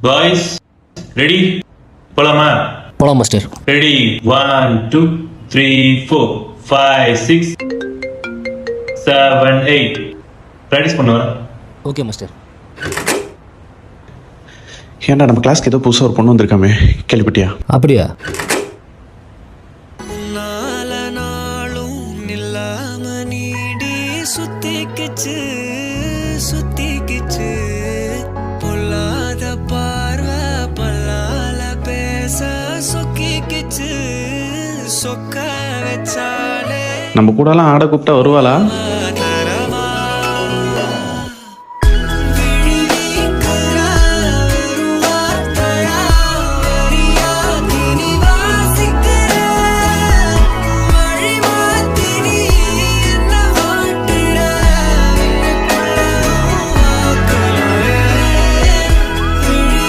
Boys ready போலாமா? போலாம் master ready one two three four five six seven eight practice பண்ணுவேன் okay master ஏன்டா நம்ம கிளாஸ்க்கு ஏதோ புதுசாக ஒரு பொண்ணு வந்திருக்காமே. கேள்விப்பட்டியா? அப்படியா? நால நாளும் நில்லாம நீடி சுத்திக்கிச்சு. நம்ம கூடலாம் ஆட கூப்பிட்டா வருவாளா?